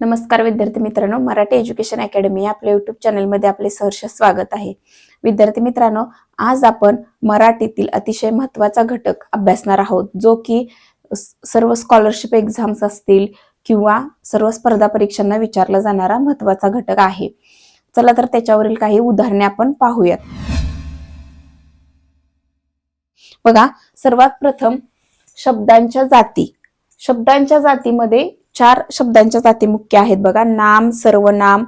नमस्कार विद्यार्थी मित्रांनो मराठी एज्युकेशन अकॅडमी आपल्या युट्यूब चॅनलमध्ये आपले सहर्ष स्वागत आहे. विद्यार्थी मित्रांनो आज आपण मराठीतील अतिशय महत्त्वाचा घटक अभ्यासणार आहोत जो की सर्व स्कॉलरशिप एक्झाम्स असतील किंवा सर्व स्पर्धा परीक्षांना विचारला जाणारा महत्त्वाचा घटक आहे. चला तर त्याच्यावरील काही उदाहरणे आपण पाहूयात. बघा सर्वात प्रथम शब्दांच्या जाती. शब्दांच्या जातीमध्ये चार शब्दांच्या जाती मुख्य आहेत बघा. नाम सर्वनाम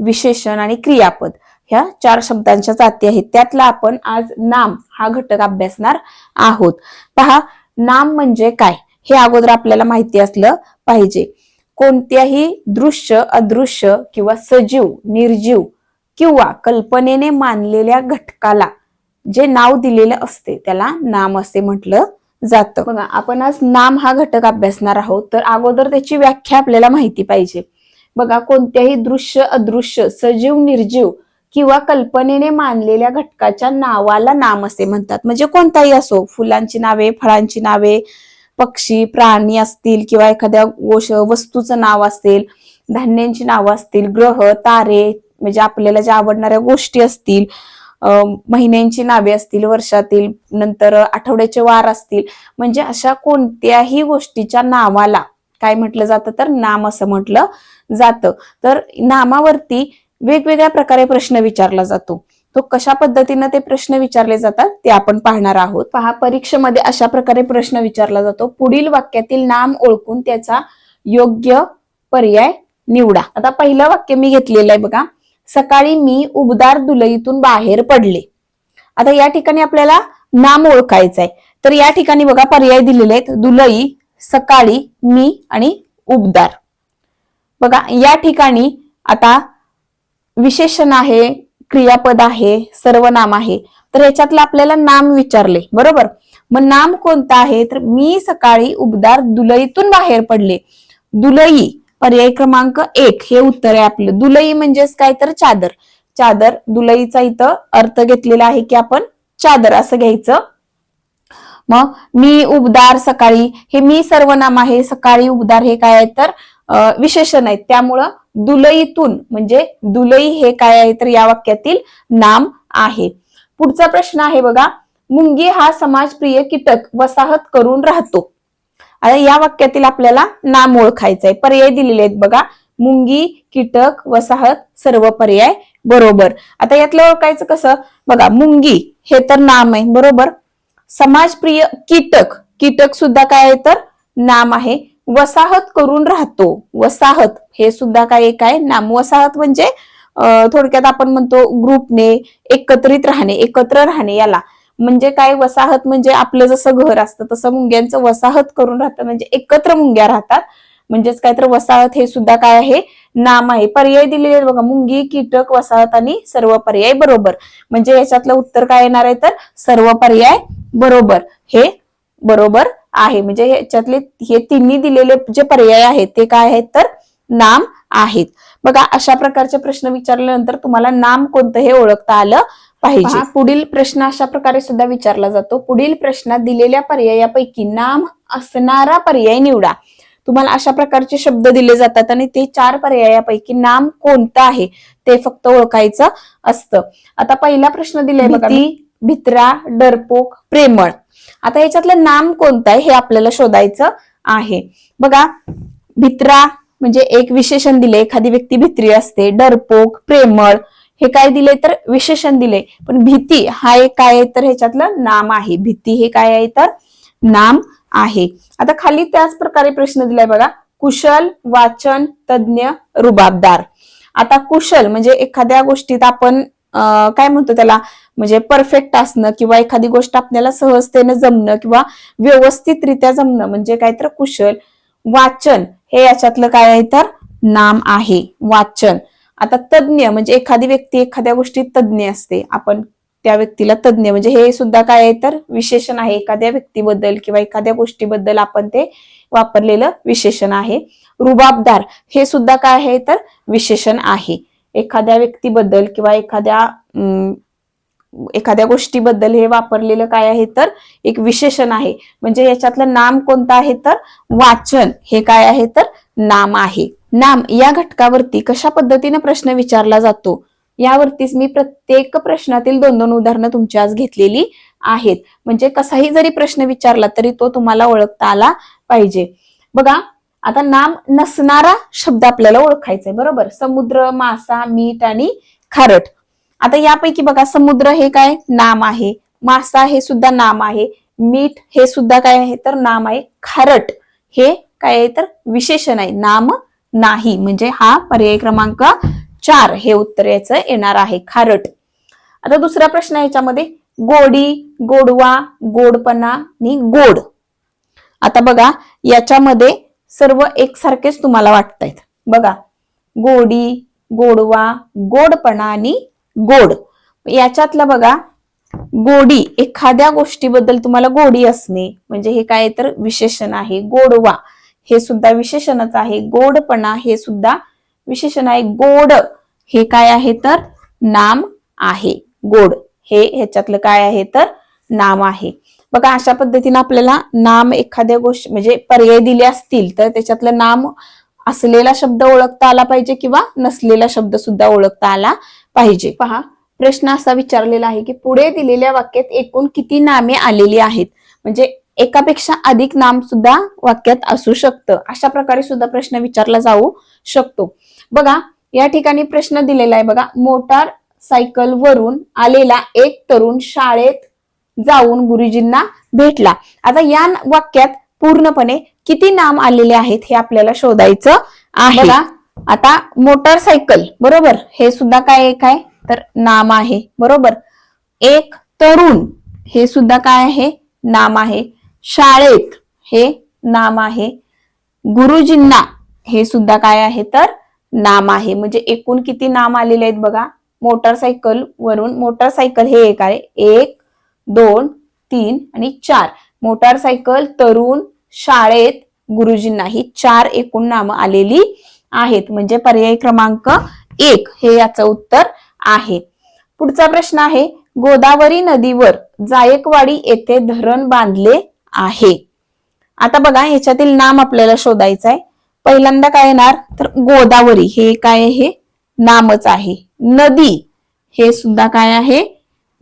विशेषण आणि क्रियापद. ह्या चार शब्दांच्या जाती आहेत. त्यातला आपण आज नाम हा घटक अभ्यासणार आहोत. पहा नाम म्हणजे काय? हे अगोदर आपल्याला माहिती असलं पाहिजे. कोणत्याही दृश्य अदृश्य किंवा सजीव निर्जीव किंवा कल्पनेने मानलेल्या घटकाला जे नाव दिलेलं असते त्याला नाम असे म्हटलं जातं. बघा आपण आज नाम हा घटक अभ्यासणार आहोत तर अगोदर त्याची व्याख्या आपल्याला माहिती पाहिजे. बघा कोणत्याही दृश्य अदृश्य सजीव निर्जीव किंवा कल्पनेने मानलेल्या घटकाच्या नावाला नाम असे म्हणतात. म्हणजे कोणताही असो फुलांची नावे फळांची नावे पक्षी प्राणी असतील किंवा एखाद्या गोष वस्तूचं नाव असेल धान्यांची नावं असतील ग्रह तारे म्हणजे आपल्याला ज्या आवडणाऱ्या गोष्टी असतील महिन्यांची नावे असतील वर्षातील नंतर आठवड्याचे वार असतील म्हणजे अशा कोणत्याही गोष्टीच्या नावाला काय म्हटलं जातं तर नाम असं म्हटलं जातं. तर नामावरती वेगवेगळ्या प्रकारे प्रश्न विचारला जातो. तो कशा पद्धतीनं ते प्रश्न विचारले जातात ते आपण पाहणार आहोत. पहा परीक्षेमध्ये अशा प्रकारे प्रश्न विचारला जातो. पुढील वाक्यातील नाम ओळखून त्याचा योग्य पर्याय निवडा. आता पहिलं वाक्य मी घेतलेलं आहे बघा. सकाळी मी उबदार दुलईतून बाहेर पडले. आता या ठिकाणी आपल्याला नाम ओळखायचं आहे. तर या ठिकाणी बघा पर्याय दिलेले आहेत. दुलई सकाळी मी आणि उबदार. बघा या ठिकाणी आता विशेषण आहे क्रियापद आहे सर्वनाम आहे. तर याच्यातलं आपल्याला नाम विचारले बरोबर? मग नाम कोणतं आहे? तर मी सकाळी उबदार दुलईतून बाहेर पडले. दुलई पर्याय क्रमांक एक. हे उत्तर आहे आपलं. दुलई म्हणजेच काय तर चादर. चादर दुलईचा इथं अर्थ घेतलेला आहे की आपण चादर असं घ्यायचं. मग मी उबदार सकाळी हे मी सर्वनाम आहे सकाळी उबदार हे काय आहे तर विशेषण आहेत. त्यामुळं दुलईतून म्हणजे दुलई हे काय आहे तर या वाक्यातील नाम आहे. पुढचा प्रश्न आहे बघा मुंगी हा समाजप्रिय कीटक वसाहत करून राहतो. आता या वाक्यातील आपल्याला नाम ओळखायचं आहे पर्याय दिलेले आहेत बघा. मुंगी कीटक वसाहत सर्व पर्याय. बरोबर. आता यातलं ओळखायचं कसं? बघा मुंगी हे तर नाम आहे बरोबर? समाजप्रिय कीटक. कीटक सुद्धा काय आहे तर? नाम आहे. वसाहत करून राहतो. वसाहत हे सुद्धा काय एक आहे? नाम. वसाहत म्हणजे थोडक्यात आपण म्हणतो ग्रुपने एकत्रित राहणे एकत्र राहणे याला. म्हणजे काय वसाहत म्हणजे आपलं जसं घर असतं तसं मुंग्यांचं वसाहत करून राहतं. म्हणजे एकत्र मुंग्या राहतात. म्हणजेच काय तर वसाहत हे सुद्धा काय आहे? नाम आहे. पर्याय दिलेले आहेत बघा. मुंगी कीटक वसाहत आणि सर्व पर्याय बरोबर. म्हणजे याच्यातलं उत्तर काय येणार आहे तर सर्व पर्याय बरोबर. हे बरोबर आहे. म्हणजे याच्यातले हे तिन्ही दिलेले जे पर्याय आहेत ते काय आहेत तर नाम आहेत. बघा अशा प्रकारचे प्रश्न विचारल्यानंतर तुम्हाला नाम कोणतं हे ओळखता आलं? पाहिजे. पहा, पुढील प्रश्न अशा प्रकारे सुद्धा विचारला जातो. पुढील प्रश्नात दिलेल्या पर्यायापैकी नाम असणारा पर्याय निवडा. तुम्हाला अशा प्रकारचे शब्द दिले जातात आणि ते चार पर्यायापैकी नाम कोणतं आहे? ते फक्त ओळखायचं असतं. आता पहिला प्रश्न दिलाय बघा. भीती भित्रा डरपोक प्रेमळ. आता याच्यातलं नाम कोणतं आहे हे आपल्याला शोधायचं आहे. बघा भित्रा म्हणजे एक विशेषण दिले एखादी व्यक्ती भित्री असते डरपोक प्रेमळ हे काय दिले तर विशेषण दिले. पण भीती हा एक काय आहे तर ह्याच्यातलं नाम आहे. भीती हे काय आहे तर नाम आहे. आता खाली त्याच प्रकारे प्रश्न दिलाय बघा. कुशल वाचन तज्ञ रुबाबदार. आता कुशल म्हणजे एखाद्या गोष्टीत आपण काय म्हणतो त्याला? म्हणजे परफेक्ट असणं किंवा एखादी गोष्ट आपल्याला सहजतेने जमणं किंवा व्यवस्थितरित्या जमणं म्हणजे काय तर कुशल वाचन. हे याच्यातलं काय आहे तर नाम आहे. वाचन. आता तज्ञ म्हणजे एखादी व्यक्ती एखाद्या गोष्टीत तज्ञ असते आपण त्या व्यक्तीला तज्ञ म्हणजे हे सुद्धा काय आहे तर विशेषण आहे. एखाद्या व्यक्तीबद्दल किंवा एखाद्या गोष्टीबद्दल आपण ते वापरलेलं विशेषण आहे. रुबाबदार हे सुद्धा काय आहे तर विशेषण आहे. एखाद्या व्यक्तीबद्दल किंवा एखाद्या एखाद्या गोष्टीबद्दल हे वापरलेलं काय आहे तर एक विशेषण आहे. म्हणजे याच्यातलं नाम कोणतं आहे तर वाचन हे काय आहे तर नाम आहे. नाम या घटकावरती कशा पद्धतीने प्रश्न विचारला जातो यावरतीच मी प्रत्येक प्रश्नातील दोन दोन उदाहरणं तुमची आज घेतलेली आहेत. म्हणजे कसाही जरी प्रश्न विचारला तरी तो तुम्हाला ओळखता आला पाहिजे. बघा आता नाम नसणारा शब्द आपल्याला ओळखायचा आहे बरोबर? समुद्र मासा मीठ आणि खारट. आता यापैकी बघा समुद्र हे काय? नाम आहे. मासा हे सुद्धा नाम आहे. मीठ हे सुद्धा काय आहे? तर नाम आहे खारट. हे काय आहे? तर विशेषण आहे. नाम नाही. म्हणजे हा पर्याय क्रमांक चार हे उत्तर याचं येणार आहे खारट. आता दुसरा प्रश्न याच्यामध्ये. गोडी गोडवा गोडपणा आणि गोड. आता बघा याच्यामध्ये सर्व एकसारखेच तुम्हाला वाटतायत. बघा गोडी गोडवा गोडपणा आणि गोड. याच्यातलं बघा गोडी एखाद्या गोष्टीबद्दल तुम्हाला गोडी असणे म्हणजे हे काय तर विशेषण आहे. गोडवा. हे सुद्धा विशेषणच आहे. गोडपणा हे सुद्धा विशेषण आहे. गोड हे काय आहे तर? नाम आहे. गोड हे ह्याच्यातलं काय आहे तर? नाम आहे. बघा अशा पद्धतीने आपल्याला नाम एखाद्या गोष्टी म्हणजे पर्याय दिले असतील तर त्याच्यातलं नाम असलेला शब्द ओळखता आला पाहिजे किंवा नसलेला शब्द सुद्धा ओळखता आला पाहिजे. पहा प्रश्न असा विचारलेला आहे की पुढे दिलेल्या वाक्यात एकूण किती नामे आलेली आहेत? म्हणजे एकापेक्षा अधिक नाम सुद्धा वाक्यात असू शकतं. अशा प्रकारे सुद्धा प्रश्न विचारला जाऊ शकतो. बघा या ठिकाणी प्रश्न दिलेला आहे बघा. मोटार सायकल वरून आलेला एक तरुण शाळेत जाऊन गुरुजींना भेटला. आता या वाक्यात पूर्णपणे किती नाम आलेले आहेत हे आपल्याला शोधायचं आहे. बघा. आता मोटारसायकल बरोबर? हे सुद्धा काय एक आहे? तर नाम आहे. बरोबर? एक तरुण हे सुद्धा काय आहे? नाम आहे. शाळेत हे नाम आहे. गुरुजींना हे सुद्धा काय आहे तर नाम आहे. म्हणजे एकूण किती नाम आलेले आहेत बघा. मोटरसायकल वरून मोटरसायकल हे एक आहे. एक दोन तीन आणि चार. मोटारसायकल तरुण शाळेत गुरुजींना ही चार एकूण नामं आलेली आहेत. म्हणजे पर्याय क्रमांक एक हे याचं उत्तर आहे. पुढचा प्रश्न आहे गोदावरी नदीवर जायकवाडी येथे धरण बांधले आहे. आता बघा ह्याच्यातील नाम आपल्याला शोधायचं आहे पहिल्यांदा काय येणार? तर गोदावरी हे काय आहे? नामच आहे. नदी हे सुद्धा काय आहे?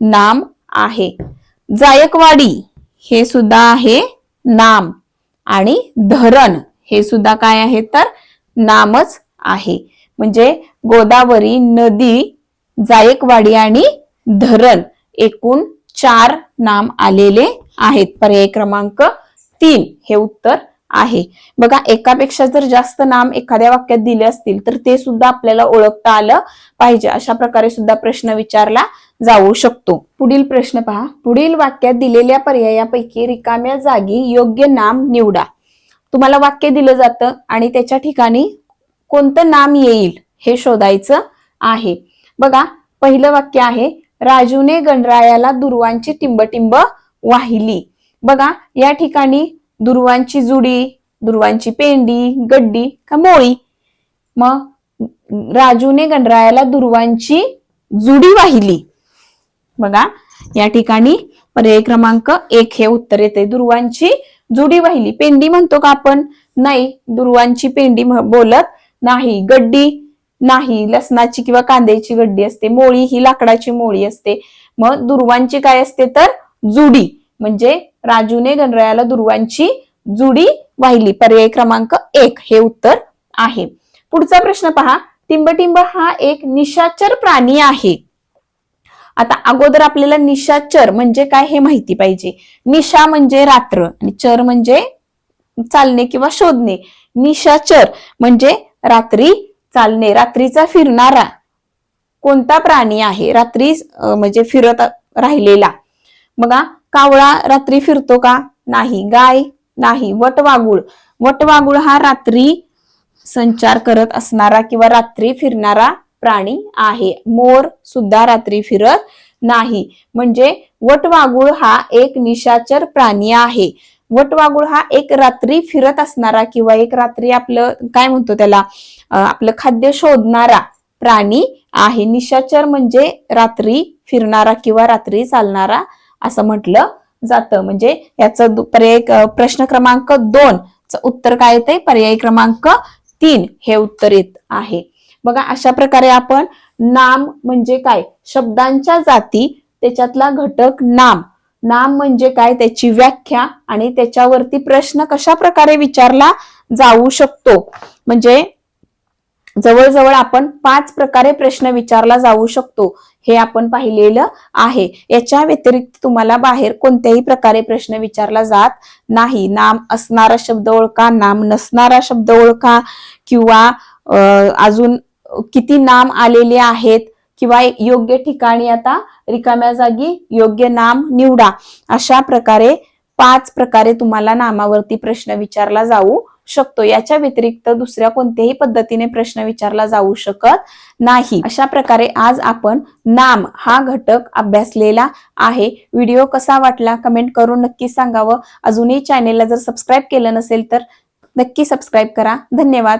नाम आहे. जायकवाडी हे सुद्धा आहे नाम. आणि धरण हे सुद्धा काय आहे? तर नामच आहे. म्हणजे गोदावरी नदी जायकवाडी आणि धरण एकूण चार नाम आलेले आहेत. पर्याय क्रमांक तीन हे उत्तर आहे. बघा एकापेक्षा जर जास्त नाम एखाद्या वाक्यात दिले असतील तर ते सुद्धा आपल्याला ओळखता आलं पाहिजे. अशा प्रकारे सुद्धा प्रश्न विचारला जाऊ शकतो. पुढील प्रश्न पहा. पुढील वाक्यात दिलेल्या पर्यायापैकी रिकाम्या जागी योग्य नाम निवडा. तुम्हाला वाक्य दिलं जातं आणि त्याच्या ठिकाणी कोणतं नाम येईल हे शोधायचं आहे. बघा पहिलं वाक्य आहे राजूने गणरायाला दुर्वांची टिंबटिंब वाहिली. बघा या ठिकाणी दुर्वांची जुडी दुर्वांची पेंडी गड्डी का मोळी. मग राजूने गणरायाला दुर्वांची जुडी वाहिली. बघा या ठिकाणी पर्याय क्रमांक एक हे उत्तर येते. दुर्वांची जुडी वाहिली. पेंडी म्हणतो का आपण? नाही दुर्वांची पेंडी बोलत नाही. गड्डी नाही. लसणाची किंवा कांद्याची गड्डी असते. मोळी ही लाकडाची मोळी असते. मग दुर्वांची काय असते तर? जुडी म्हणजे राजूने गणरायाला दुर्वांची जुडी वाहिली. पर्याय क्रमांक एक हे उत्तर आहे. पुढचा प्रश्न पहा. टिंबटिंब हा एक निशाचर प्राणी आहे. आता अगोदर आपल्याला निशाचर म्हणजे काय हे माहिती पाहिजे. निशा म्हणजे रात्र आणि चर म्हणजे चालणे किंवा शोधणे. निशाचर म्हणजे रात्री चालणे रात्रीचा फिरणारा कोणता प्राणी आहे? रात्री म्हणजे फिरत राहिलेला. बघा कावळा रात्री फिरतो का? नाही. गाय? नाही. वटवागुळ. वटवागुळ हा रात्री संचार करत असणारा किंवा रात्री फिरणारा प्राणी आहे. मोर सुद्धा रात्री फिरत नाही. म्हणजे वटवागुळ हा एक निशाचर प्राणी आहे. वटवागुळ हा एक रात्री फिरत असणारा किंवा एक रात्री आपलं काय म्हणतो त्याला आपलं खाद्य शोधणारा प्राणी आहे. निशाचर म्हणजे रात्री फिरणारा किंवा रात्री चालणारा असं म्हटलं जातं. म्हणजे याचं पर्याय प्रश्न क्रमांक दोन उत्तर काय येते पर्याय क्रमांक तीन हे उत्तर येत आहे. बघा अशा प्रकारे आपण नाम म्हणजे काय? शब्दांच्या जाती त्याच्यातला घटक नाम. नाम म्हणजे काय? त्याची व्याख्या आणि त्याच्यावरती प्रश्न कशा प्रकारे विचारला जाऊ शकतो? म्हणजे जवळजवळ आपण पाच प्रकारे प्रश्न विचारला जाऊ शकतो. हे आपण पाहिलेलं आहे. याच्या व्यतिरिक्त तुम्हाला बाहेर कोणत्याही प्रकारे प्रश्न विचारला जात नाही. नाम असणारा शब्द ओळखा नाम नसणारा शब्द ओळखा किंवा अजून किती नाम आलेले आहेत किंवा योग्य ठिकाणी आता रिकाम्या जागी योग्य नाम निवडा. अशा प्रकारे पाच प्रकारे तुम्हाला नामावरती प्रश्न विचारला जाऊ शकतो. याच्या व्यतिरिक्त दुसऱ्या कोणत्याही पद्धतीने प्रश्न विचारला जाऊ शकत नाही. अशा प्रकारे आज आपण नाम हा घटक अभ्यासलेला आहे. व्हिडिओ कसा वाटला कमेंट करून नक्की सांगावं. अजूनही चॅनेलला जर सबस्क्राईब केलं नसेल तर नक्की सबस्क्राईब करा. धन्यवाद.